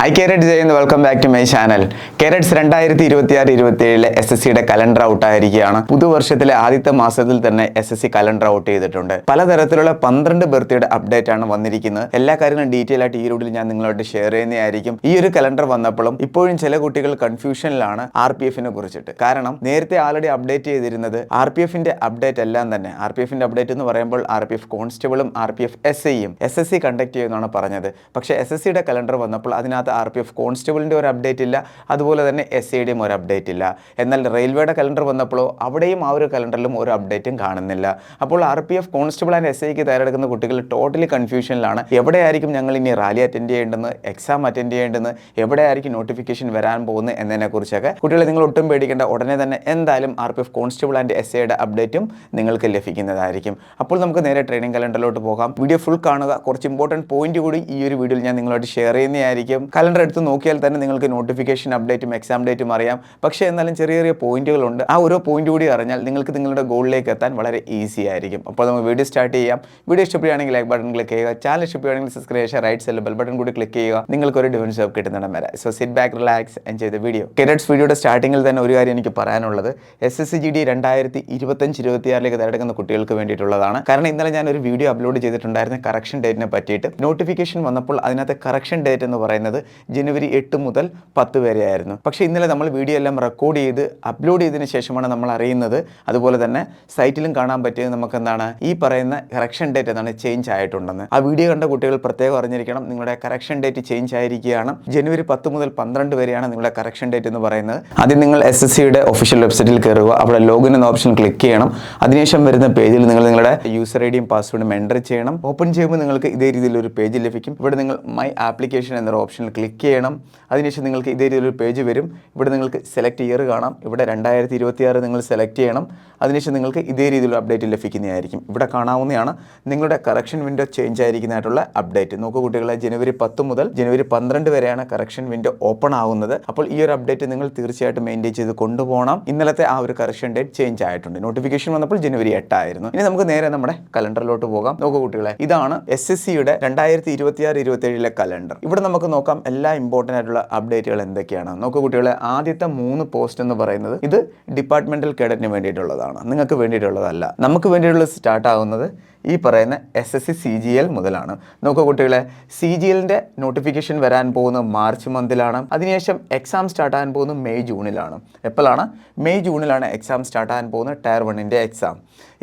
Hi കേരറ്റ് ചെയ്യുന്ന welcome back to my channel കേരറ്റ്സ് രണ്ടായിരത്തി ഇരുപത്തി ആറ് ഇരുപത്തി ഏഴിലെ എസ് എസ് സിയുടെ കലണ്ടർ ഔട്ട് ആയിരിക്കുകയാണ് പുതുവർഷത്തിലെ ആദ്യത്തെ മാസത്തിൽ തന്നെ S S C calendar out ചെയ്തിട്ടുണ്ട്. പലതരത്തിലുള്ള പന്ത്രണ്ട് ബർത്തിയുടെ അപ്ഡേറ്റ് ആണ് വന്നിരിക്കുന്നത്. എല്ലാ കാര്യങ്ങളും ഡീറ്റെയിൽ ആയിട്ട് ഈ റൂട്ടിൽ ഞാൻ നിങ്ങളോട് ഷെയർ ചെയ്യുന്നതായിരിക്കും. ഈ ഒരു കലണ്ടർ വന്നപ്പോഴും ഇപ്പോഴും ചില കുട്ടികൾ കൺഫ്യൂഷനിലാണ് ആർ പി എഫിനെ കുറിച്ചിട്ട്. കാരണം നേരത്തെ ആൾറെഡി അപ്ഡേറ്റ് ചെയ്തിരുന്നത് ആർ പി എഫിന്റെ അപ്ഡേറ്റ് എല്ലാം തന്നെ. ആർ പി എഫിന്റെ അപ്ഡേറ്റ് എന്ന് പറയുമ്പോൾ ആർ പി എഫ് കോൺസ്റ്റബിളും ആർ പി എഫ് എസ് ഐയും എസ് എസ് സി കണ്ടക്ട് ചെയ്യുമെന്നാണ് പറഞ്ഞത്. പക്ഷേ എസ് എസ് സിയുടെ കലണ്ടർ വന്നപ്പോൾ അതിനകത്ത് ആർ പി എഫ് കോൺസ്റ്റബിളിന്റെ ഒരു അപ്ഡേറ്റ് ഇല്ല. അതുപോലെ തന്നെ എസ് ഐയുടെയും ഒരു അപ്ഡേറ്റ് ഇല്ല. എന്നാൽ റെയിൽവേയുടെ കലണ്ടർ വന്നപ്പോഴോ അവിടെയും ആ ഒരു കലണ്ടറിലും ഒരു അപ്ഡേറ്റും കാണുന്നില്ല. അപ്പോൾ R P F constable and S ഐക്ക് തയ്യാറെടുക്കുന്ന കുട്ടികൾ ടോട്ടലി കൺഫ്യൂഷനിലാണ് എവിടെയായിരിക്കും ഞങ്ങൾ ഇനി റാലി അറ്റൻഡ് ചെയ്യേണ്ടത്? എക്സാം അറ്റൻഡ് ചെയ്യേണ്ടത്? എവിടെയായിരിക്കും നോട്ടിഫിക്കേഷൻ വരാൻ പോകുന്നത്? എന്നതിനെക്കുറിച്ചൊക്കെ കുട്ടികളെ നിങ്ങൾ ഒട്ടും പേടിക്കേണ്ട. ഉടനെ തന്നെ എന്തായാലും R P F constable and S ഐയുടെ അപ്ഡേറ്റും നിങ്ങൾക്ക് ലഭിക്കുന്നതായിരിക്കും. അപ്പോൾ നമുക്ക് നേരെ ട്രെയിനിങ് കലണ്ടറിലോട്ട് പോകാം. വീഡിയോ ഫുൾ കാണുക. കുറച്ച് ഇമ്പോർട്ടന്റ് പോയിന്റ് കൂടി ഈ ഒരു വീഡിയോയിൽ ഞാൻ നിങ്ങളോട് ഷെയർ ചെയ്യുന്നതായിരിക്കും. കലണ്ടർ എടുത്ത് നോക്കിയാൽ തന്നെ നിങ്ങൾക്ക് നോട്ടിഫിക്കേഷൻ അപ്ഡേറ്റും എക്സാം ഡേറ്റും അറിയാം. പക്ഷേ എന്നാലും ചെറിയ ചെറിയ പോയിന്റുകളുണ്ട് ആ ഓരോ പോയിന്റ് കൂടി അറിഞ്ഞാൽ നിങ്ങൾക്ക് നിങ്ങളുടെ ഗോളിലേക്ക് എത്താൻ വളരെ ഈസി ആയിരിക്കും. അപ്പോൾ നമുക്ക് വീഡിയോ സ്റ്റാർട്ട് ചെയ്യാം. വീഡിയോ ഇഷ്ടപ്പെടുകയാണെങ്കിൽ ലൈക്ക് ബട്ടൺ ക്ലിക്ക് ചെയ്യുക. ചാനൽ ഇഷ്ടപ്പെടുകയാണെങ്കിൽ സബ്സ്ക്രൈബ് ചെയ്യുക. റൈറ്റ് സൈഡിൽ ബെൽ ബട്ടൺ കൂടി ക്ലിക്ക് ചെയ്യുക. നിങ്ങൾക്ക് ഒരു ഡിഫൻസ് ജോബ് കിട്ടുന്നിടം വരെ. So sit back relax enjoy the video കെരറ്റ്സ് വീഡിയോയുടെ സ്റ്റാർട്ടിങ്ങിൽ തന്നെ ഒരു കാര്യം എനിക്ക് പറയാനുള്ളത്. S S C G D രണ്ടായിരത്തി ഇരുപത്തഞ്ച് ഇരുപത്തിയാറിലേക്ക് കുട്ടികൾക്ക് വേണ്ടിയിട്ടുള്ളതാണ്. കാരണം ഇന്നലെ ഞാൻ ഒരു വീഡിയോ അപ്ലോഡ് ചെയ്തിട്ടുണ്ടായിരുന്ന കറക്ഷൻ ഡേറ്റിനെ പറ്റിയിട്ട്. നോട്ടിഫിക്കേഷൻ വന്നപ്പോൾ അതിനകത്തെ കറക്ഷൻ ഡേറ്റ് എന്ന് പറയുന്നത് ജനുവരി എട്ട് മുതൽ പത്ത് വരെയായിരുന്നു. പക്ഷേ ഇന്നലെ നമ്മൾ വീഡിയോ എല്ലാം റെക്കോർഡ് ചെയ്ത് അപ്ലോഡ് ചെയ്തതിന് ശേഷമാണ് നമ്മൾ അറിയുന്നത്. അതുപോലെ തന്നെ സൈറ്റിലും കാണാൻ പറ്റിയത് നമുക്ക് എന്താണ് ഈ പറയുന്ന കറക്ഷൻ ഡേറ്റ് എന്താണ് ചേഞ്ച് ആയിട്ടുണ്ടെന്ന്. ആ വീഡിയോ കണ്ട കുട്ടികൾ പ്രത്യേകം അറിഞ്ഞിരിക്കണം. നിങ്ങളുടെ കറക്ഷൻ ഡേറ്റ് ചേഞ്ച് ആയിരിക്കുകയാണ്. ജനുവരി പത്ത് മുതൽ പന്ത്രണ്ട് വരെയാണ് നിങ്ങളുടെ കറക്ഷൻ ഡേറ്റ് എന്ന് പറയുന്നത്. ആദ്യം നിങ്ങൾ എസ് എസ് സിയുടെ ഒഫീഷ്യൽ വെബ്സൈറ്റിൽ കയറുക. അവിടെ ലോഗിൻ എന്ന ഓപ്ഷൻ ക്ലിക്ക് ചെയ്യണം. അതിനുശേഷം വരുന്ന പേജിൽ നിങ്ങൾ നിങ്ങളുടെ യൂസർ ഐ ഡിയും പാസ്വേഡും എന്റർ ചെയ്യണം. ഓപ്പൺ ചെയ്യുമ്പോൾ നിങ്ങൾക്ക് ഇതേ രീതിയിൽ ഒരു പേജ് ലഭിക്കും. ഇവിടെ നിങ്ങൾ മൈ ആപ്ലിക്കേഷൻ എന്നൊരു ഓപ്ഷനിൽ ക്ലിക്ക് ചെയ്യണം. അതിനുശേഷം നിങ്ങൾക്ക് ഇതേ രീതിയിലൊരു പേജ് വരും. ഇവിടെ നിങ്ങൾക്ക് സെലക്ട് ഇയർ കാണാം. ഇവിടെ രണ്ടായിരത്തി ഇരുപത്തിയാറ് നിങ്ങൾ സെലക്ട് ചെയ്യണം. അതിനുശേഷം നിങ്ങൾക്ക് ഇതേ രീതിയിലുള്ള അപ്ഡേറ്റ് ലഭിക്കുന്നതായിരിക്കും. ഇവിടെ കാണാവുന്നതാണ് നിങ്ങളുടെ കറക്ഷൻ വിൻഡോ ചേഞ്ച് ആയിരിക്കുന്നതായിട്ടുള്ള അപ്ഡേറ്റ് നോക്കൂ കുട്ടികളെ ജനുവരി പത്ത് മുതൽ ജനുവരി പന്ത്രണ്ട് വരെയാണ് കറക്ഷൻ വിൻഡോ ഓപ്പൺ ആവുന്നത്. അപ്പോൾ ഈ ഒരു അപ്ഡേറ്റ് നിങ്ങൾ തീർച്ചയായിട്ടും മെയിന്റെയിൻ ചെയ്ത് കൊണ്ടുപോകണം. ഇന്നലത്തെ ആ ഒരു കറക്ഷൻ ഡേറ്റ് ചേഞ്ച് ആയിട്ടുണ്ട്. നോട്ടിഫിക്കേഷൻ വന്നപ്പോൾ ജനുവരി എട്ടായിരുന്നു. ഇനി നമുക്ക് നേരെ നമ്മുടെ കലണ്ടറിലോട്ട് പോകാം. നോക്കൂ കുട്ടികളെ ഇതാണ് എസ് എസ് സിയുടെ രണ്ടായിരത്തി ഇരുപത്തിയാറ് ഇരുപത്തി കലണ്ടർ. ഇവിടെ നമുക്ക് നോക്കാം എല്ലാ ഇമ്പോർട്ടന്റ് ആയിട്ടുള്ള അപ്ഡേറ്റുകൾ എന്തൊക്കെയാണ്? നോക്കൂ കുട്ടികളെ ആദ്യത്തെ മൂന്ന് പോസ്റ്റ് എന്ന് പറയുന്നത് ഇത് ഡിപ്പാർട്ട്മെന്റൽ കേഡറ്റിന് വേണ്ടിയിട്ടുള്ളതാണ്. നിങ്ങൾക്ക് വേണ്ടിയിട്ടുള്ളതല്ല. നമുക്ക് വേണ്ടിയിട്ടുള്ളത് സ്റ്റാർട്ട് ആവുന്നത് ഈ പറയുന്ന S S C C G L മുതലാണ്. നോക്കൂ കുട്ടികളെ സി ജി എല്ലിന്റെ നോട്ടിഫിക്കേഷൻ വരാൻ പോകുന്നത് മാർച്ച് മന്തിലാണ് അതിനുശേഷം എക്സാം സ്റ്റാർട്ട് ആകാൻ പോകുന്നത് മെയ് ജൂണിലാണ്. എപ്പോഴാണ്? മെയ് ജൂണിലാണ് എക്സാം സ്റ്റാർട്ട് ആകാൻ പോകുന്നത് ടയർ വണ്ണിന്റെ എക്സാം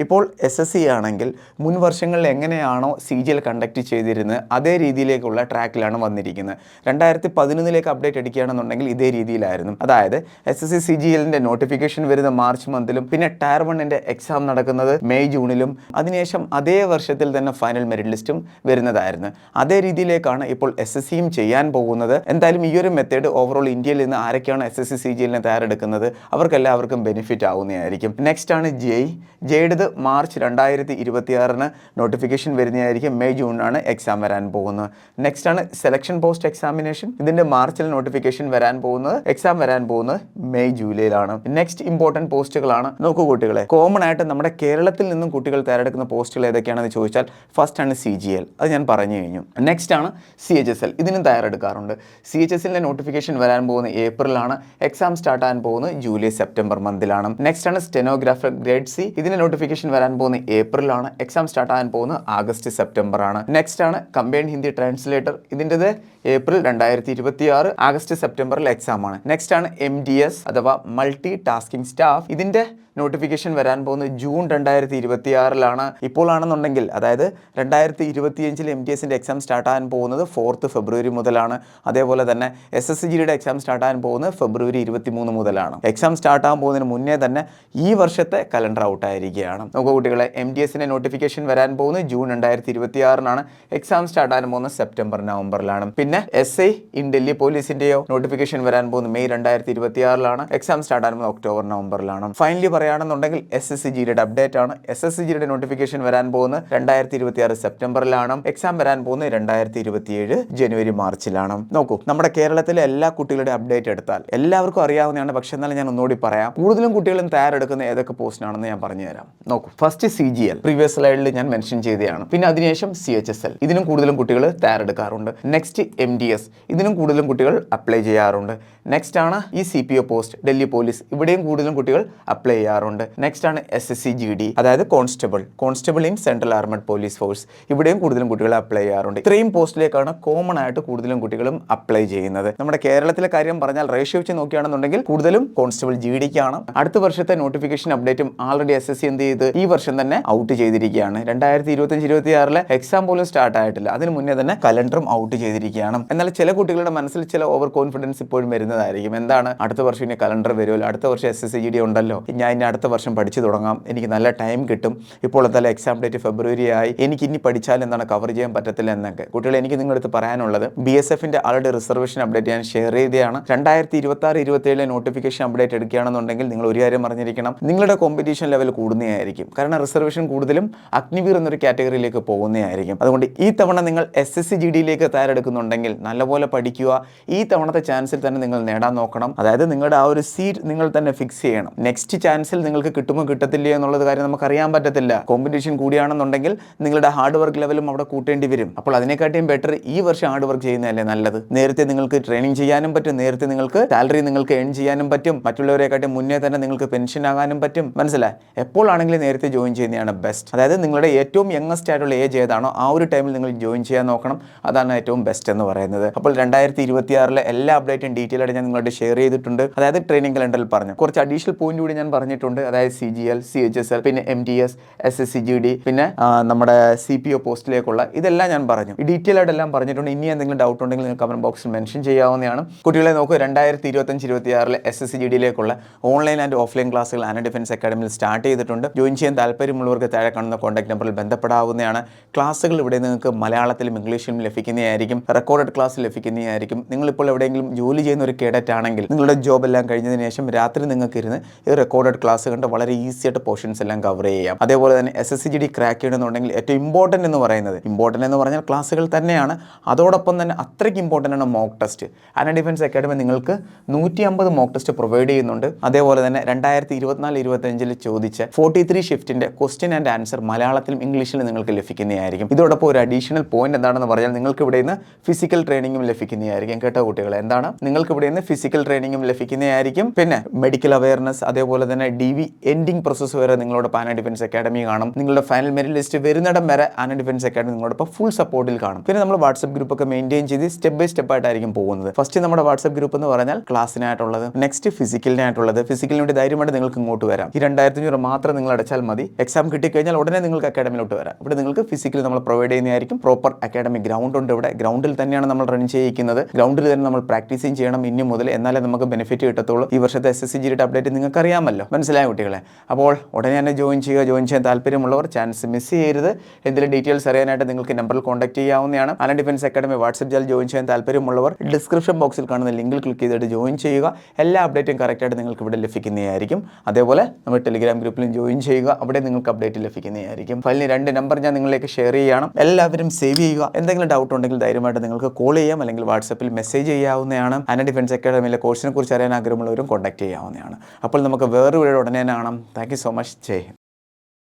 ഇപ്പോൾ എസ് എസ് സി ആണെങ്കിൽ മുൻ വർഷങ്ങളിൽ എങ്ങനെയാണോ സി ജി എൽ കണ്ടക്ട് ചെയ്തിരുന്നത് അതേ രീതിയിലേക്കുള്ള ട്രാക്കിലാണ് വന്നിരിക്കുന്നത്. രണ്ടായിരത്തി പതിനൊന്നിലേക്ക് അപ്ഡേറ്റ് അടിക്കുകയാണെന്നുണ്ടെങ്കിൽ ഇതേ രീതിയിലായിരുന്നു. അതായത് S S C C G എല്ലിന്റെ നോട്ടിഫിക്കേഷൻ വരുന്ന മാർച്ച് മന്തിലും പിന്നെ ടയർ വണ്ണിന്റെ എക്സാം നടക്കുന്നത് മെയ് ജൂണിലും. അതിനുശേഷം അതേ വർഷത്തിൽ തന്നെ ഫൈനൽ മെറിറ്റ് ലിസ്റ്റും വരുന്നതായിരുന്നു. അതേ രീതിയിലേക്കാണ് ഇപ്പോൾ എസ് എസ് സിയും ചെയ്യാൻ പോകുന്നത്. എന്തായാലും ഈ ഒരു മെത്തേഡ് ഓവറോൾ ഇന്ത്യയിൽ നിന്ന് ആരൊക്കെയാണ് S S C C G തയ്യാറെടുക്കുന്നത്? അവർക്കെല്ലാവർക്കും ബെനിഫിറ്റ് ആവുന്നതായിരിക്കും. നെക്സ്റ്റ് ആണ് ജെയ് ജെയ്ഡത് മാർച്ച് രണ്ടായിരത്തി ഇരുപത്തിയാറിന് നോട്ടിഫിക്കേഷൻ വരുന്നതായിരിക്കും. മെയ് ജൂണിനാണ് എക്സാം വരാൻ പോകുന്നത്. നെക്സ്റ്റ് ആണ് സെലക്ഷൻ പോസ്റ്റ് എക്സാമിനേഷൻ ഇതിന്റെ മാർച്ചിൽ നോട്ടിഫിക്കേഷൻ വരാൻ പോകുന്നത്. എക്സാം വരാൻ പോകുന്നത് മെയ് ജൂലൈയിലാണ് നെക്സ്റ്റ് ഇമ്പോർട്ടന്റ് പോസ്റ്റുകളാണ് നോക്കൂ കുട്ടികളെ. കോമൺ ആയിട്ട് നമ്മുടെ കേരളത്തിൽ നിന്നും കുട്ടികൾ തയ്യാറെടുക്കുന്ന പോസ്റ്റുകൾ ഏതൊക്കെയാണെന്ന് ചോദിച്ചാൽ ഫസ്റ്റ് ആണ് സി ജി എൽ അത് ഞാൻ പറഞ്ഞു കഴിഞ്ഞു. നെക്സ്റ്റ് ആണ് സി എച്ച് എസ് എൽ ഇതിനും തയ്യാറെടുക്കാറുണ്ട്. സി എച്ച് എസ് എല്ലിന്റെ നോട്ടിഫിക്കേഷൻ വരാൻ പോകുന്ന ഏപ്രിലാണ് എക്സാം സ്റ്റാർട്ട് ആകാൻ പോകുന്നത് ജൂലൈ സെപ്റ്റംബർ മന്തിലാണ്. നെക്സ്റ്റ് ആണ് സ്റ്റെനോഗ്രാഫർ ഗ്രേഡ് സി ഇതിന്റെ നോട്ടിഫിക്കേഷൻ വരാൻ പോകുന്ന ഏപ്രിലാണ് എക്സാം സ്റ്റാർട്ട് ആകാൻ പോകുന്നത് ആഗസ്റ്റ് സെപ്റ്റംബർ ആണ്. നെക്സ്റ്റ് ആണ് കമ്പൈൻഡ് ഹിന്ദി ട്രാൻസ്ലേറ്റർ ഇതിന്റെത് ഏപ്രിൽ രണ്ടായിരത്തി ഇരുപത്തി ആറ് ആഗസ്റ്റ് സെപ്റ്റംബറിൽ എക്സാം ആണ്. നെക്സ്റ്റ് ആണ് എം ഡി എസ് അഥവാ മൾട്ടി ടാസ്കിംഗ് സ്റ്റാഫ് ഇതിന്റെ നോട്ടിഫിക്കേഷൻ വരാൻ പോകുന്നത് ജൂൺ രണ്ടായിരത്തി ഇരുപത്തി ആറിലാണ് ഇപ്പോൾ ആണെന്നുണ്ടെങ്കിൽ അതായത് രണ്ടായിരത്തി ഇരുപത്തിയഞ്ചിൽ എം ടി എസിന്റെ എക്സാം സ്റ്റാർട്ട് ആകാൻ പോകുന്നത് ഫോർത്ത് ഫെബ്രുവരി മുതലാണ്. അതേപോലെ തന്നെ എസ് എസ് സി ജിയുടെ എക്സാം സ്റ്റാർട്ട് ആകാൻ പോകുന്നത് ഫെബ്രുവരി ഇരുപത്തി മൂന്ന് മുതലാണ്. എക്സാം സ്റ്റാർട്ട് ആകാൻ പോകുന്നതിന് മുന്നേ തന്നെ ഈ വർഷത്തെ കലണ്ടർ ഔട്ട് ആയിരിക്കുകയാണ്. നോക്കൂ കുട്ടികളെ എം ടി എസിന്റെ നോട്ടിഫിക്കേഷൻ വരാൻ പോകുന്നത് ജൂൺ രണ്ടായിരത്തി ഇരുപത്തി ആറിനാണ് എക്സാം സ്റ്റാർട്ട് ആകാൻ പോകുന്നത് സെപ്റ്റംബർ നവംബറിലാണ് പിന്നെ എസ് ഐ ഇൻ ഡൽഹി പോലീസിന്റെയോ നോട്ടിഫിക്കേഷൻ വരാൻ പോകുന്നത് മെയ് രണ്ടായിരത്തി ഇരുപത്തി ആറിലാണ് എക്സാം സ്റ്റാർട്ട് ആകുന്നത് ഒക്ടോബർ നവംബറിലാണ് ഫൈനലി പറയുകയാണെന്നുണ്ടെങ്കിൽ എസ് എസ് സി ജിയുടെ അപ്ഡേറ്റ് ആണ്. എസ് എസ് സി ജിയുടെ നോട്ടിഫിക്കേഷൻ വരാൻ പോകുന്നത് രണ്ടായിരത്തി ഇരുപത്തി ആറ് സെപ്റ്റംബറിലാണ്. എക്സാം വരാൻ പോകുന്നത് രണ്ടായിരത്തി ഇരുപത്തിയേഴ് ജനുവരി മാർച്ചിലാണ്. നോക്കൂ നമ്മുടെ കേരളത്തിലെ എല്ലാ കുട്ടികളുടെ അപ്ഡേറ്റ് എടുത്താൽ എല്ലാവർക്കും അറിയാവുന്നതാണ്. പക്ഷെ എന്നാലും ഞാൻ ഒന്നുകൂടി പറയാം കൂടുതലും കുട്ടികളും തയ്യാറെടുക്കുന്ന ഏതൊക്കെ പോസ്റ്റിനാണെന്ന് ഞാൻ പറഞ്ഞു തരാം. നോക്കൂ first C G L previous സ്ലൈഡിൽ ഞാൻ മെൻഷൻ ചെയ്തതാണ്. പിന്നെ അതിനുശേഷം സി എച്ച് എസ് എൽ ഇതിനും കൂടുതലും കുട്ടികൾ തയ്യാറെടുക്കാറുണ്ട്. നെക്സ്റ്റ് എം ഡി എസ് ഇതിനും കൂടുതലും കുട്ടികൾ അപ്ലൈ ചെയ്യാറുണ്ട്. നെക്സ്റ്റ് ആണ് ഈ C P O post Delhi police ഇവിടെയും കൂടുതലും കുട്ടികൾ അപ്ലൈ ചെയ്യാറുണ്ട്. നെക്സ്റ്റ് ആണ് S S C G D അതായത് constable constable in central armed police force ഇവിടെയും കൂടുതലും കുട്ടികൾ അപ്ലൈ ചെയ്യാറുണ്ട്. ഇത്രയും പോസ്റ്റിലേക്കാണ് കോമൺ ആയിട്ട് കൂടുതലും കുട്ടികളും അപ്ലൈ ചെയ്യുന്നത്. നമ്മുടെ കേരളത്തിലെ കാര്യം പറഞ്ഞാൽ റേഷ്യോ വെച്ച് നോക്കുകയാണെന്നുണ്ടെങ്കിൽ കൂടുതലും കോൺസ്റ്റബിൾ ജി ഡിക്കാണ് അടുത്ത വർഷത്തെ നോട്ടിഫിക്കേഷൻ അപ്ഡേറ്റും ആൾറെഡി എസ് എസ് സി എന്ത് ചെയ്ത് ഈ വർഷം തന്നെ ഔട്ട് ചെയ്തിരിക്കുകയാണ്. രണ്ടായിരത്തി ഇരുപത്തഞ്ച് ഇരുപത്തി ആറിലെ എക്സാം പോലും സ്റ്റാർട്ട് ആയിട്ടില്ല. അതിന് മുന്നേ തന്നെ കലണ്ടറും ഔട്ട് ചെയ്തിരിക്കുകയാണ്. എന്നാൽ ചില കുട്ടികളുടെ മനസ്സിൽ ചില ഓവർ കോൺഫിഡൻസ് ഇപ്പോഴും വരുന്നതായിരിക്കും. എന്താണ്? അടുത്ത വർഷം ഇനി കലണ്ടർ വരുമല്ലോ. അടുത്ത വർഷം S S C G D ഉണ്ടല്ലോ ഞാൻ ഇനി അടുത്ത വർഷം പഠിച്ചു തുടങ്ങാം. എനിക്ക് നല്ല ടൈം കിട്ടും. ഇപ്പോൾ എന്തായാലും എക്സാം ഡേറ്റ് ഫെബ്രുവരി ആയി എനിക്ക് ഇനി പഠിച്ചാൽ എന്താണ് കവർ ചെയ്യാൻ പറ്റത്തില്ല എന്നൊക്കെ. കുട്ടികളെ എനിക്ക് നിങ്ങളടുത്ത് പറയാനുള്ളത് ബി എസ് എഫിന്റെ ആളുടെ റിസർവേഷൻ അപ്ഡേറ്റ് ഞാൻ ഷെയർ ചെയ്തതാണ്. രണ്ടായിരത്തി ഇരുപത്തി ആറ് ഇരുപത്തി ഏഴിലെ നോട്ടിഫിക്കേഷൻ അപ്ഡേറ്റ് എടുക്കുകയാണെന്നുണ്ടെങ്കിൽ നിങ്ങൾ ഒരു കാര്യം അറിഞ്ഞിരിക്കണം നിങ്ങളുടെ കോമ്പറ്റീഷൻ ലെവൽ കൂടുന്നതായിരിക്കും കാരണം റിസർവേഷൻ കൂടുതലും അഗ്നിവീർ എന്നൊരു കാറ്റഗറിയിലേക്ക് പോകുന്നതായിരിക്കും അതുകൊണ്ട് ഈ തവണ നിങ്ങൾ എസ് എസ് സി ജി ഡിയിലേക്ക് തയ്യാറെടുക്കുന്നുണ്ടെങ്കിൽ നല്ലപോലെ പഠിക്കുക. ഈ തവണത്തെ ചാൻസിൽ തന്നെ നിങ്ങൾ നേടാൻ നോക്കണം. അതായത് നിങ്ങളുടെ ആ ഒരു സീറ്റ് നിങ്ങൾ തന്നെ ഫിക്സ് ചെയ്യണം. നെക്സ്റ്റ് ചാൻസിൽ നിങ്ങൾക്ക് കിട്ടുമോ കിട്ടത്തില്ല എന്നുള്ളത് കാര്യം നമുക്ക് അറിയാൻ പറ്റത്തില്ല കോമ്പറ്റീഷൻ കൂടിയാണെന്നുണ്ടെങ്കിൽ നിങ്ങളുടെ ഹാർഡ് വർക്ക് ലെവലും അവിടെ കൂട്ടേണ്ടി വരും. അപ്പോൾ അതിനെക്കാട്ടിയും ബെറ്റർ ഈ വർഷം ഹാർഡ് വർക്ക് ചെയ്യുന്നതല്ലേ നല്ലത്? നേരത്തെ നിങ്ങൾക്ക് ട്രെയിനിങ് ചെയ്യാനും പറ്റും നേരത്തെ നിങ്ങൾക്ക് സാലറി നിങ്ങൾക്ക് ഏൺ ചെയ്യാനും പറ്റും മറ്റുള്ളവരെക്കാട്ടും മുന്നേ തന്നെ നിങ്ങൾക്ക് പെൻഷൻ ആകാനും പറ്റും. മനസ്സിലായി? എപ്പോഴാണെങ്കിലും നേരത്തെ ജോയിൻ ചെയ്യുന്നതാണ് ബെസ്റ്റ് അതായത് നിങ്ങളുടെ ഏറ്റവും യങ്ങസ്റ്റ് ആയിട്ടുള്ള ഏജ് ഏതാണോ ആ ഒരു ടൈമിൽ നിങ്ങൾ ജോയിൻ ചെയ്യാൻ നോക്കണം. അതാണ് ഏറ്റവും ബെസ്റ്റ് എന്ന് പറയുന്നത്. അപ്പോൾ രണ്ടായിരത്തി ഇരുപത്തി എല്ലാ അപ്ഡേറ്റും ഡീറ്റെയിൽ ആയിട്ട് ഞാൻ നിങ്ങളോട് ഷെയർ ചെയ്തിട്ടുണ്ട്. അതായത് ട്രെയിനിങ് കലണ്ടറിൽ പറഞ്ഞു. കുറച്ച് അഡീഷണൽ പോയിന്റ് കൂടി ഞാൻ പറഞ്ഞിട്ടുണ്ട്. അതായത് C G L C H S L പിന്നെ M T S S S C G D പിന്നെ നമ്മുടെ സി പി ഒ പോസ്റ്റിലേക്കുള്ള ഇതെല്ലാം ഞാൻ പറഞ്ഞു. ഈ ഡീറ്റെയിൽ ആയിട്ട് എല്ലാം പറഞ്ഞിട്ടുണ്ട്. ഇനി എന്തെങ്കിലും ഡൗട്ട് ഉണ്ടെങ്കിൽ നിങ്ങൾ കമന്റ് ബോക്സിൽ മെൻഷൻ ചെയ്യാവുന്നതാണ്. കുട്ടികളെ നോക്കൂ രണ്ടായിരത്തി ഇരുപത്തഞ്ച് ഇരുപത്തി ആറിലെ എസ് എസ് സി ജി ഡിയിലേക്കുള്ള ഓൺലൈൻ ആൻഡ് ഓഫ്ലൈൻ ക്ലാസ്സുകൾ ആന ഡിഫൻസ് അക്കാഡമിയിൽ സ്റ്റാർട്ട് ചെയ്തിട്ടുണ്ട്. ജോയിൻ ചെയ്യാൻ താല്പര്യമുള്ളവർക്ക് താഴെ കാണുന്ന കോൺടാക്ട് നമ്പറിൽ ബന്ധപ്പെടാവുന്നതാണ്. ക്ലാസ്സുകൾ ഇവിടെ നിങ്ങൾക്ക് മലയാളത്തിലും ഇംഗ്ലീഷിലും ലഭിക്കുന്നതായിരിക്കും. റെക്കോർഡഡ് ക്ലാസ് ലഭിക്കുന്നതായിരിക്കും. നിങ്ങളിപ്പോൾ എവിടെയെങ്കിലും ജോലി ചെയ്യുന്ന ഒരു കേഡറ്റ് ആണെങ്കിൽ നിങ്ങളുടെ ജോബ് എല്ലാം കഴിഞ്ഞതിന് ശേഷം രാത്രി നിങ്ങൾക്ക് ഇരുന്ന് ഈ റെക്കോർഡഡ് ക്ലാസ് കണ്ട് വളരെ ഈസി ആയിട്ട് പോർഷൻസ് എല്ലാം കവർ ചെയ്യാം. അതേപോലെ തന്നെ S S C G D crack ചെയ്യണമെന്നുണ്ടെങ്കിൽ ഏറ്റവും ഇമ്പോർട്ടന്റ് എന്ന് പറയുന്നത്. ഇമ്പോർട്ടന്റ് എന്ന് പറഞ്ഞാൽ ക്ലാസ്സുകൾ തന്നെയാണ്. അതോടൊപ്പം തന്നെ അത്രയ്ക്ക് ഇമ്പോർട്ടന്റ് ആണ് മോക്ക് ടെസ്റ്റ് ആന ഡിഫൻസ് അക്കാഡമി നിങ്ങൾക്ക് നൂറ്റി അമ്പത് മോക്ക് ടെസ്റ്റ് പ്രൊവൈഡ് ചെയ്യുന്നുണ്ട്. അതേപോലെ തന്നെ രണ്ടായിരത്തി ഇരുപത്തിനാല് ഇരുപത്തഞ്ചിൽ ചോദിച്ച ഫോർട്ടി ത്രീ ഷിഫ്റ്റിന്റെ ക്വസ്റ്റ്യൻ ആൻഡ് ആൻസർ മലയാളത്തിലും ഇംഗ്ലീഷിലും നിങ്ങൾക്ക് ലഭിക്കുന്നതായിരിക്കും. ഇതോടൊപ്പം ഒരു അഡീഷണൽ പോയിന്റ് എന്താണെന്ന് പറഞ്ഞാൽ നിങ്ങൾക്ക് ഇവിടെ നിന്ന് ഫിസിക്കൽ ട്രെയിനിങ്ങും ലഭിക്കുന്നതായിരിക്കും കേട്ടോ കുട്ടികൾ എന്താണ്? നിങ്ങൾക്ക് ഇവിടെ നിന്ന് ഫിസിക്കൽ ട്രെയിനിങ്ങും ലഭിക്കുന്നതായിരിക്കും. പിന്നെ മെഡിക്കൽ അവയർനെസ് അതേപോലെ തന്നെ ഡി വി എൻഡിങ് പ്രോസസ്സ് വരെ നിങ്ങളുടെ പാന ഡിഫൻസ് അക്കാഡമി കാണും. നിങ്ങളുടെ ഫൈനൽ മെറിറ്റ് ലിസ്റ്റ് വരുന്നിടം വരെ ആന ഡിഫൻസ് അക്കാഡമി നിങ്ങളോടൊപ്പം ഫുൾ സപ്പോർട്ടിൽ കാണും. പിന്നെ നമ്മൾ വാട്സ്ആപ്പ് ഗ്രൂപ്പ് ഒക്കെ മെയിന്റെയിൻ ചെയ്ത് സ്റ്റെപ്പ് ബൈ സ്റ്റെപ്പ് ആയിട്ടായിരിക്കും പോകുന്നത്. ഫസ്റ്റ് നമ്മുടെ വാട്സ്ആപ്പ് ഗ്രൂപ്പ് എന്ന് പറഞ്ഞാൽ ക്ലാസ്സിനായിട്ടുള്ളത് നെക്സ്റ്റ് ഫിസിക്കലിനായിട്ടുള്ളത് ഫിസിക്കലിന് വേണ്ടി ധൈര്യമായിട്ട് നിങ്ങൾക്ക് ഇങ്ങോട്ട് വരാം. ഈ രണ്ടായിരത്തി അഞ്ഞൂറ് മാത്രം നിങ്ങൾ അടച്ചാൽ മതി. എക്സാം കിട്ടിക്കഴിഞ്ഞാൽ ഉടനെ നിങ്ങൾക്ക് അക്കാഡമിയിലോട്ട് വരാം. ഇവിടെ നിങ്ങൾക്ക് ഫിസിക്കൽ നമ്മൾ പ്രൊവൈഡ് ചെയ്യുന്നതായിരിക്കും. പ്രോപ്പർ അക്കാഡമിക് ഗ്രൗണ്ട് ഉണ്ട് ഇവിടെ. ഗ്രൗണ്ടിൽ തന്നെയാണ് നമ്മൾ റൺ ചെയ്യിക്കുന്നത്. ഗ്രൗണ്ടിൽ തന്നെ നമ്മൾ പ്രാക്ടീസും ചെയ്യണം ഇനി മുതൽ. എന്നാലേ നമുക്ക് ബെനിഫിറ്റ് കിട്ടത്തുള്ളൂ. ഈ വർഷത്തെ എസ് എസ് സി ജിയുടെ അപ്ഡേറ്റ് നിങ്ങൾക്ക് അറിയാമല്ലോ. മനസ്സിലായ കുട്ടികളെ? അപ്പോൾ ഉടനെ തന്നെ ജോയിൻ ചെയ്യുക ജോയിൻ ചെയ്യാൻ താല്പര്യമുള്ളവർ ചാൻസ് മിസ് ചെയ്യരുത്. എന്തെങ്കിലും ഡീറ്റെയിൽസ് അറിയാനായിട്ട് നിങ്ങൾക്ക് നമ്പറിൽ കോൺടാക്ട് ചെയ്യാവുന്നതാണ്. അല്ല defence academy WhatsApp channel join ചെയ്യാൻ താല്പര്യമുള്ളവർ ഡിസ്ക്രിപ്ഷൻ ബോക്സിൽ കാണുന്ന ലിങ്കിൽ ക്ലിക്ക് ചെയ്തിട്ട് ജോയിൻ ചെയ്യുക. എല്ലാ അപ്ഡേറ്റും കറക്റ്റായിട്ട് നിങ്ങൾക്ക് ഇവിടെ ലഭിക്കുന്നതായിരിക്കും. അതേപോലെ നമ്മൾ ടെലിഗ്രാം ഗ്രൂപ്പിലും ജോയിൻ ചെയ്യുക. അവിടെ നിങ്ങൾക്ക് അപ്ഡേറ്റ് ലഭിക്കുന്നതായിരിക്കും. ഫയലിന് രണ്ട് നമ്പർ ഞാൻ നിങ്ങളിലേക്ക് ഷെയർ ചെയ്യണം. എല്ലാവരും സേവ് ചെയ്യുക. എന്തെങ്കിലും ഡൗട്ട് ഉണ്ടെങ്കിൽ ധൈര്യമായിട്ട് നിങ്ങൾക്ക് കോൾ ചെയ്യാം. അല്ലെങ്കിൽ വാട്സപ്പിൽ മെസ്സേജ് ചെയ്യാവുന്നതാണ്. അന ഡിഫൻസ് അക്കാഡമിയിലെ കോഴ്സിനെ കുറിച്ച് അറിയാൻ ആഗ്രഹമുള്ളവരും കോൺടാക്ട് ചെയ്യാവുന്നതാണ്. അപ്പോൾ നമുക്ക് വേറൊരു ഉടനെ കാണാം. താങ്ക് സോ മച്ച് ജയ്